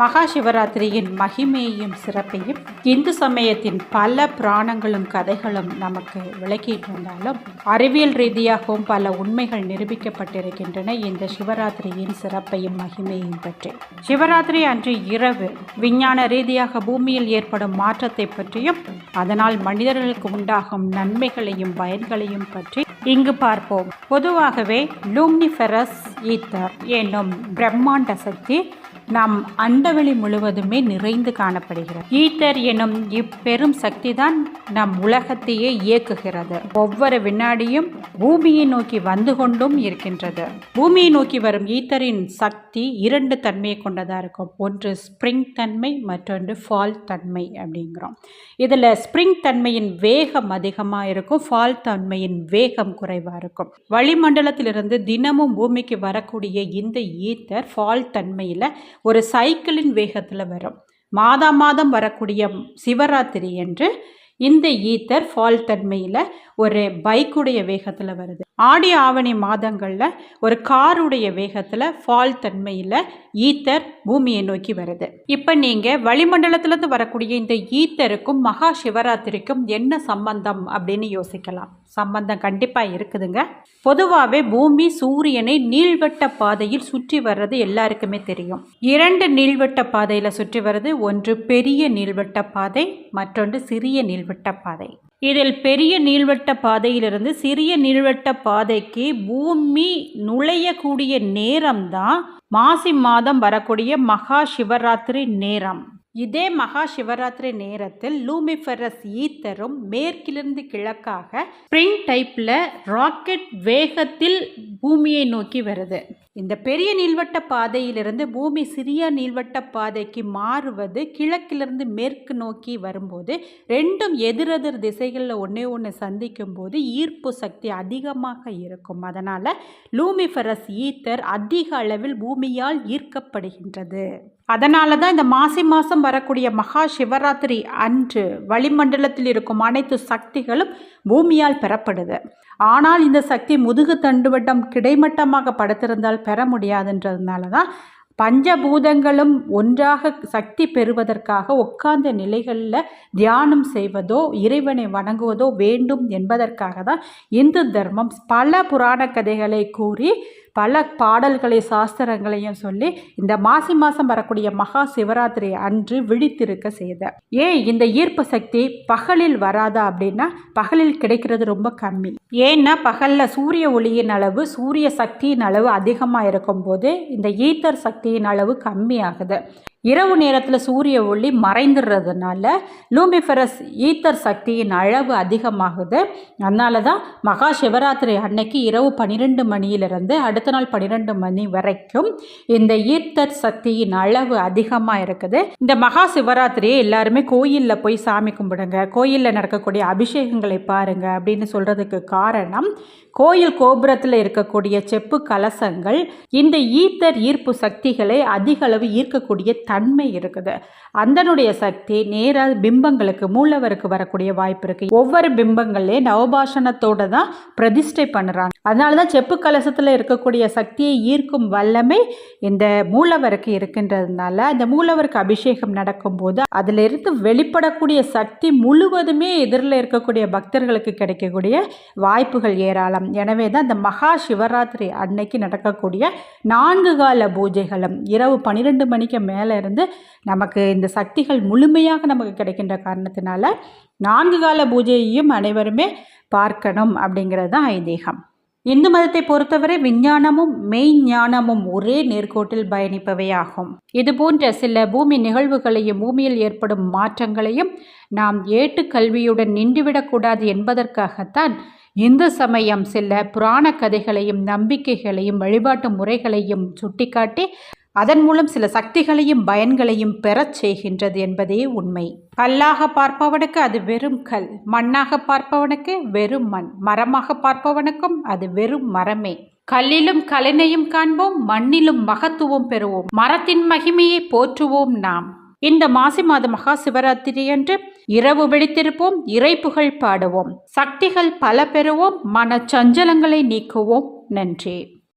மகா சிவராத்திரியின் மகிமையையும் சிறப்பையும் இந்து சமயத்தின் பல புராணங்களும் கதைகளும் நமக்கு விளக்கிட்டு இருந்தாலும் அறிவியல் ரீதியாகவும் பல உண்மைகள் நிரூபிக்கப்பட்டிருக்கின்றன இந்த சிவராத்திரியின் சிறப்பையும் மகிமையையும் பற்றி. சிவராத்திரி அன்று இரவு விஞ்ஞான ரீதியாக பூமியில் ஏற்படும் மாற்றத்தை பற்றியும் அதனால் மனிதர்களுக்கு உண்டாகும் நன்மைகளையும் பயன்களையும் பற்றி இங்கு பார்ப்போம். பொதுவாகவே லூம்னிஃபெரஸ் ஈத்தர் என்னும் பிரம்மாண்ட சக்தி நம் அண்டவெளி முழுவதுமே நிறைந்து காணப்படுகிறது. ஈத்தர் எனும் இப்பெரும் சக்திதான் நம் உலகத்தையே இயக்குகிறது. ஒவ்வொரு வினாடியும் பூமியை நோக்கி வந்து கொண்டும் இருக்கின்றது. பூமியை நோக்கி வரும் ஈத்தரின் சக்தி இரண்டு தன்மையை கொண்டதாக இருக்கும். ஒன்று ஸ்ப்ரிங் தன்மை மற்றொன்று ஃபால் தன்மை அப்படிங்கிறோம். இதில் ஸ்ப்ரிங் தன்மையின் வேகம் அதிகமாக இருக்கும். ஃபால் தன்மையின் வேகம் குறைவாக இருக்கும். வளிமண்டலத்திலிருந்து தினமும் பூமிக்கு வரக்கூடிய இந்த ஈத்தர் ஃபால் தன்மையில் ஒரு சைக்கிளின் வேகத்தில் வரும். மாதா மாதம் வரக்கூடிய சிவராத்திரி என்று இந்த ஈத்தர் ஃபால் தன்மையில் ஒரு பைக்குடைய வேகத்தில் வருது. ஆடி ஆவணி மாதங்களில் ஒரு காருடைய வேகத்தில் ஃபால் தன்மையில் ஈத்தர் பூமியை நோக்கி வருது. இப்போ நீங்கள் வளிமண்டலத்திலேருந்து வரக்கூடிய இந்த ஈத்தருக்கும் மகா சிவராத்திரிக்கும் என்ன சம்பந்தம் அப்படின்னு யோசிக்கலாம். சம்பந்தம் கண்டிப்பாக இருக்குதுங்க. பொதுவாகவே பூமி சூரியனை நீள்வட்ட பாதையில் சுற்றி வர்றது எல்லாருக்குமே தெரியும். இரண்டு நீள்வட்ட பாதையில் சுற்றி வர்றது ஒன்று பெரிய நீள்வட்ட பாதை மற்றொன்று சிறிய நீள்வட்ட பாதை. இதில் பெரிய நீள்வட்ட பாதையிலிருந்து சிறிய நீள்வட்ட பாதைக்கு பூமி நுழையக்கூடிய நேரம்தான் மாசி மாதம் வரக்கூடிய மகா சிவராத்திரி நேரம். இதே மகா சிவராத்திரி நேரத்தில் லூமிஃபெரஸ் ஈத்தரும் மேற்கிலிருந்து கிழக்காக ஸ்ப்ரிங் டைப்பில் ராக்கெட் வேகத்தில் பூமியை நோக்கி வருது. இந்த பெரிய நீள்வட்ட பாதையிலிருந்து பூமி சிறிய நீள்வட்ட பாதைக்கு மாறுவது கிழக்கிலிருந்து மேற்கு நோக்கி வரும்போது ரெண்டும் எதிரெதிர் திசைகளில் ஒன்றே ஒன்று சந்திக்கும் போது ஈர்ப்பு சக்தி அதிகமாக இருக்கும். அதனால் லூமிஃபரஸ் ஈத்தர் அதிக அளவில் பூமியால் ஈர்க்கப்படுகின்றது. அதனால தான் இந்த மாசி மாதம் வரக்கூடிய மகா சிவராத்திரி அன்று வளிமண்டலத்தில் இருக்கும் அனைத்து சக்திகளும் பூமியால் பெறப்படுது. ஆனால் இந்த சக்தி முதுகு தண்டுவட்டம் கிடைமட்டமாக படுத்திருந்தால் பெற முடியாதுன்றதுனால தான் பஞ்சபூதங்களும் ஒன்றாக சக்தி பெறுவதற்காக உட்கார்ந்த நிலைகளில் தியானம் செய்வதோ இறைவனை வணங்குவதோ வேண்டும் என்பதற்காக தான் இந்து தர்மம் பல புராண கதைகளை கூறி பல பாடல்களை சாஸ்திரங்களையும் சொல்லி இந்த மாசி மாதம் வரக்கூடிய மகா சிவராத்திரி அன்று விழித்திருக்க செய்த. ஏன் இந்த ஈர்ப்பு சக்தி பகலில் வராதா அப்படின்னா பகலில் கிடைக்கிறது ரொம்ப கம்மி. ஏன்னா பகலில் சூரிய ஒளியின் அளவு சூரிய சக்தியின் அளவு அதிகமாக இருக்கும்போது இந்த ஈத்தர் சக்தியின் அளவு கம்மியாகுது. இரவு நேரத்தில் சூரிய ஒளி மறைந்துடுறதுனால லூமிஃபெரஸ் ஈத்தர் சக்தியின் அளவு அதிகமாகுது. அதனால தான் மகா சிவராத்திரி அன்னைக்கு இரவு பன்னிரெண்டு மணியிலிருந்து அடுத்த நாள் பன்னிரெண்டு மணி வரைக்கும் இந்த ஈத்தர் சக்தியின் அளவு அதிகமாக இருக்குது. இந்த மகா சிவராத்திரியை எல்லாருமே கோயிலில் போய் சாமி கும்பிடுங்க கோயிலில் நடக்கக்கூடிய அபிஷேகங்களை பாருங்க அப்படின்னு சொல்கிறதுக்கு காரணம் கோயில் கோபுரத்தில் இருக்கக்கூடிய செப்பு கலசங்கள் இந்த ஈத்தர் ஈர்ப்பு சக்திகளை அதிக அளவு ஈர்க்கக்கூடிய தன்மை இருக்குது. அந்தனுடைய சக்தி நேராக பிம்பங்களுக்கு மூலவருக்கு வரக்கூடிய வாய்ப்பு இருக்குது ஒவ்வொரு பிம்பங்களே நவபாஷணத்தோடு தான் பிரதிஷ்டை பண்ணுறாங்க. அதனால தான் செப்பு கலசத்தில் இருக்கக்கூடிய சக்தியை ஈர்க்கும் வல்லமை இந்த மூலவருக்கு இருக்கின்றதுனால அந்த மூலவருக்கு அபிஷேகம் நடக்கும்போது அதிலிருந்து வெளிப்படக்கூடிய சக்தி முழுவதுமே எதிரில் இருக்கக்கூடிய பக்தர்களுக்கு கிடைக்கக்கூடிய வாய்ப்புகள் ஏராளம். எனவே தான் இந்த மகா சிவராத்திரி அன்னைக்கு நடக்கக்கூடிய நான்கு கால பூஜைகளும் இரவு பன்னிரெண்டு மணிக்கு மேலே இருந்து நமக்கு இந்த சக்திகள் முழுமையாக நமக்கு கிடைக்கின்ற காரணத்தினால நான்கு கால பூஜையையும் அனைவருமே பார்க்கணும் அப்படிங்கிறது தான் ஐதீகம். இந்து மதத்தை பொறுத்தவரை விஞ்ஞானமும் மெய்ஞானமும் ஒரே நேர்கோட்டில் பயணிப்பவை ஆகும் சில பூமி நிகழ்வுகளையும் பூமியில் ஏற்படும் மாற்றங்களையும் நாம் ஏட்டு கல்வியுடன் நின்றுவிடக்கூடாது என்பதற்காகத்தான் இந்து சமயம் சில புராண கதைகளையும் நம்பிக்கைகளையும் வழிபாட்டு முறைகளையும் சுட்டிக்காட்டி அதன் மூலம் சில சக்திகளையும் பயன்களையும் பெறச் செய்கின்றது என்பதே உண்மை. கல்லாக பார்ப்பவனுக்கு அது வெறும் கல் மண்ணாக பார்ப்பவனுக்கு வெறும் மண் மரமாக பார்ப்பவனுக்கும் அது வெறும் மரமே. கல்லிலும் கலைனையும் காண்போம் மண்ணிலும் மகத்துவம் பெறுவோம். மரத்தின் மகிமையை போற்றுவோம் நாம். இந்த மாசி மாத மகா சிவராத்திரி அன்று இரவு விழித்திருப்போம் இறைப்புகள் பாடுவோம். சக்திகள் பல பெறுவோம் மன சஞ்சலங்களை நீக்குவோம். நன்றி.